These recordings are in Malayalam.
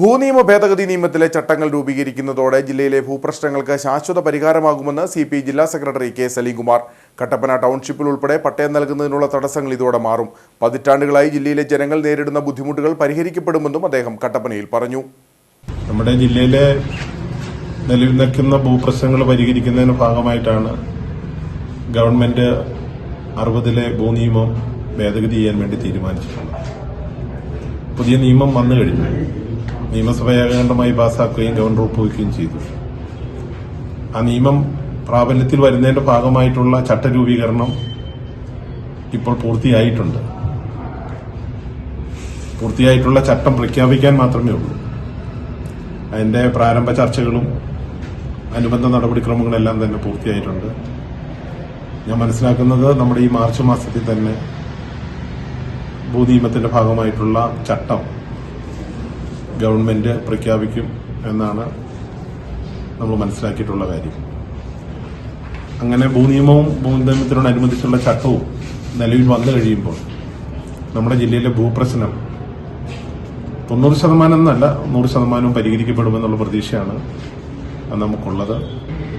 ഭൂനിയമ ഭേദഗതി നിയമത്തിലെ ചട്ടങ്ങൾ രൂപീകരിക്കുന്നതോടെ ജില്ലയിലെ ഭൂപ്രശ്നങ്ങൾക്ക് ശാശ്വത പരിഹാരമാകുമെന്ന് സി പി ജില്ലാ സെക്രട്ടറി കെ സലീംകുമാർ. കട്ടപ്പന ടൗൺഷിപ്പിൽ ഉൾപ്പെടെ പട്ടയം നൽകുന്നതിനുള്ള തടസ്സങ്ങൾ ഇതോടെ മാറും. പതിറ്റാണ്ടുകളായി ജില്ലയിലെ ജനങ്ങൾ നേരിടുന്ന ബുദ്ധിമുട്ടുകൾ പരിഹരിക്കപ്പെടുമെന്നും അദ്ദേഹം കട്ടപ്പനയിൽ പറഞ്ഞു. നമ്മുടെ ജില്ലയിലെ നിലവിൽ നിൽക്കുന്ന ഭൂപ്രശ്നങ്ങൾ പരിഹരിക്കുന്നതിന് ഭാഗമായിട്ടാണ് ഗവൺമെന്റ് അറുപതിലെ ഭൂനിയമം ഭേദഗതി ചെയ്യാൻ വേണ്ടി തീരുമാനിച്ചിട്ടുള്ളത്. പുതിയ നിയമം വന്നു കഴിഞ്ഞു. നിയമസഭ ഏകകണ്ഠമായി പാസാക്കുകയും ഗവർണർ ഒപ്പുവയ്ക്കുകയും ചെയ്തു. ആ നിയമം പ്രാബല്യത്തിൽ വരുന്നതിന്റെ ഭാഗമായിട്ടുള്ള ചട്ടരൂപീകരണം ഇപ്പോൾ പൂർത്തിയായിട്ടുണ്ട്. പൂർത്തിയായിട്ടുള്ള ചട്ടം പ്രഖ്യാപിക്കാൻ മാത്രമേ ഉള്ളൂ. അതിന്റെ പ്രാരംഭ ചർച്ചകളും അനുബന്ധ നടപടിക്രമങ്ങളെല്ലാം തന്നെ പൂർത്തിയായിട്ടുണ്ട്. ഞാൻ മനസ്സിലാക്കുന്നത് നമ്മുടെ ഈ മാർച്ച് മാസത്തിൽ തന്നെ ഭൂനിയമത്തിന്റെ ഭാഗമായിട്ടുള്ള ചട്ടം ഗവൺമെന്റ് പ്രഖ്യാപിക്കും എന്നാണ് നമ്മൾ മനസ്സിലാക്കിയിട്ടുള്ള കാര്യം. അങ്ങനെ ഭൂനിയമവും ഭൂനിയമത്തിനോടനുബന്ധിച്ചുള്ള ചട്ടവും നിലവിൽ വന്നു കഴിയുമ്പോൾ നമ്മുടെ ജില്ലയിലെ ഭൂപ്രശ്നം തൊണ്ണൂറ് ശതമാനം എന്നല്ല നൂറ് ശതമാനവും പരിഹരിക്കപ്പെടുമെന്നുള്ള പ്രതീക്ഷയാണ് നമുക്കുള്ളത്.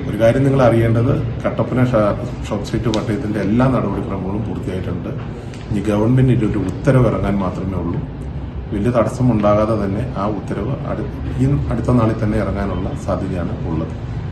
ഒരു കാര്യം നിങ്ങൾ അറിയേണ്ടത് കട്ടപ്പന ഷോപ്പ് സൈറ്റ് പട്ടയത്തിന്റെ എല്ലാ നടപടിക്രമങ്ങളും പൂർത്തിയായിട്ടുണ്ട്. ഇനി ഗവൺമെന്റിന്റെ ഒരു ഉത്തരവ് ഇറങ്ങാൻ മാത്രമേ ഉള്ളൂ. വലിയ തടസ്സമുണ്ടാകാതെ തന്നെ ആ ഉത്തരവ് അടുത്ത നാളിൽ തന്നെ ഇറങ്ങാനുള്ള സാധ്യതയാണ് ഉള്ളത്.